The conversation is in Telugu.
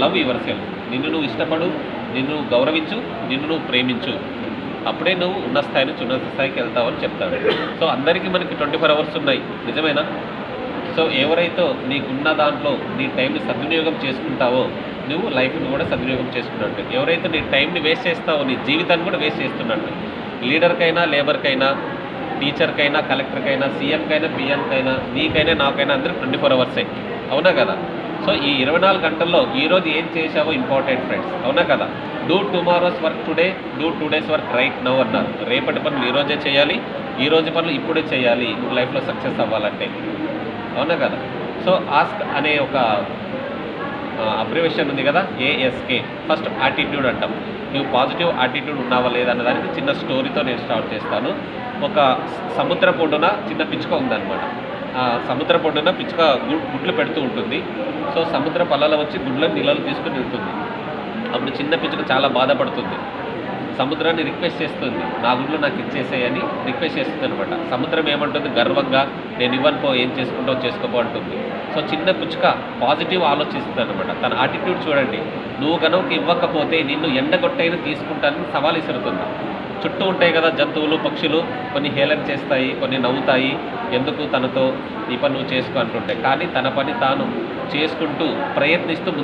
లవ్ యువర్ సెల్ఫ్ నిన్ను నువ్వు ఇష్టపడు నిన్ను గౌరవించు నిన్ను నువ్వు ప్రేమించు. అప్పుడే నువ్వు ఉన్న స్థాయి నుంచి ఉన్నత స్థాయికి వెళ్తావు అని చెప్తాడు. సో అందరికీ మనకి ట్వంటీ ఫోర్ అవర్స్ ఉన్నాయి. నిజమేనా? సో ఎవరైతే నీకున్న దాంట్లో నీ టైంని సద్వినియోగం చేసుకుంటావో నువ్వు లైఫ్ని కూడా సద్వినియోగం చేసుకున్నట్టు. ఎవరైతే నీ టైంని వేస్ట్ చేస్తావో నీ జీవితాన్ని కూడా వేస్ట్ చేస్తున్నట్టు. లీడర్కైనా లేబర్కైనా టీచర్కైనా కలెక్టర్కైనా సీఎంకైనా పిఎంకైనా నీకైనా నాకైనా అందరూ ట్వంటీ ఫోర్ అవర్సే. అవునా కదా? సో ఈ ఇరవై నాలుగు గంటల్లో ఈరోజు ఏం చేశావో ఇంపార్టెంట్ ఫ్రెండ్స్ అవునా కదా? Do tomorrow's work today do today's work right now అన్నారు. రేపటి పనులు ఈరోజే చేయాలి ఈ రోజు పనులు ఇప్పుడే చేయాలి నువ్వు లైఫ్లో సక్సెస్ అవ్వాలంటే. అవునా కదా? సో ఆస్క్ అనే ఒక అబ్రివేషన్ ఉంది కదా ఏఎస్కే ఫస్ట్ యాటిట్యూడ్ అంటాం. నువ్వు పాజిటివ్ యాటిట్యూడ్ ఉన్నావా లేదా అన్న దానికి చిన్న స్టోరీతో నేను స్టార్ట్ చేస్తాను. ఒక సముద్ర పొడ్డున చిన్న పిచ్చుక ఉందన్నమాట. సముద్ర పొడ్డున పిచ్చుక గుడ్లు పెడుతూ ఉంటుంది. సో సముద్ర పల్లలో వచ్చి గుడ్లను నీళ్ళలో తీసుకుని వెళ్తుంది అప్పుడు చిన్న పిచ్చుక చాలా బాధపడుతుంది. సముద్రాన్ని రిక్వెస్ట్ చేస్తుంది. నా గుడ్లు నాకు ఇచ్చేసేయని రిక్వెస్ట్ చేస్తుంది అనమాట సముద్రం ఏమంటుంది? గర్వంగా నేను ఇవ్వను పో ఏం చేసుకుంటావు చేసుకోపో అంటుంది. సో చిన్న పుచ్చుక పాజిటివ్ ఆలోచిస్తుంది అనమాట తన ఆటిట్యూడ్ చూడండి. నువ్వు కనుక ఇవ్వకపోతే నిన్ను ఎండగొట్టైనా తీసుకుంటానని సవాల్ ఇసురుతుంది చుట్టూ ఉంటాయి కదా జంతువులు పక్షులు. కొన్ని హేళన చేస్తాయి కొన్ని నవ్వుతాయి. ఎందుకు తనతో ఈ పని నువ్వు చేసుకో అంటుంటాయి కానీ తన పని తాను చేసుకుంటూ ప్రయత్నిస్తూ